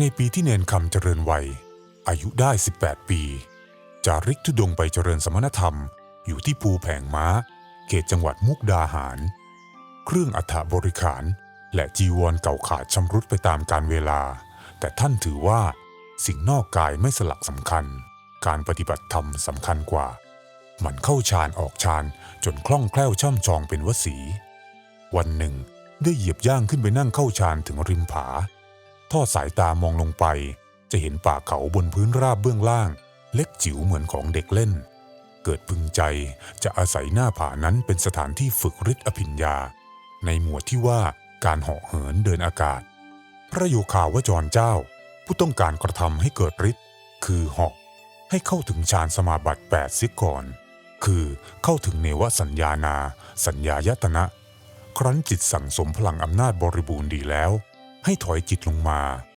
ในปีที่เนนคำเจริญวัย อายุได้ 18 ปี จาริกทุดงไปเจริญสมณธรรม อยู่ที่ภูแผงม้า เขตจังหวัดมุกดาหาร เครื่องอัฐบริขาร และจีวรเก่าขาดชำรุดไปตามกาลเวลา แต่ท่านถือว่า สิ่งนอกกายไม่สลักสำคัญ การปฏิบัติธรรมสำคัญกว่า มันเข้าฌานออกฌานจนคล่องแคล่วช่ำชองเป็นวสี วันหนึ่งได้เหยียบย่างขึ้นไปนั่งเข้าฌานถึงริมผา ทอดสายตามองลงไป จะเห็นป่าเขาบนพื้นราบเบื้องล่าง เล็กจิ๋วเหมือนของเด็กเล่น เกิดพึงใจจะอาศัยหน้าผานั้นเป็นสถานที่ฝึกฤทธิ์อภิญญา ในหมวดที่ว่าการเหาะเหินเดินอากาศ พระโยคาวจรเจ้า ผู้ต้องการกระทำให้เกิดฤทธิ์คือเหาะให้เข้าถึงฌานสมาบัติ8เสียก่อน คือเข้าถึงเนวสัญญานา สัญญายตนะ ครั้นจิตสั่งสมพลังอำนาจบริบูรณ์ดีแล้ว ให้ถอยจิตลงมา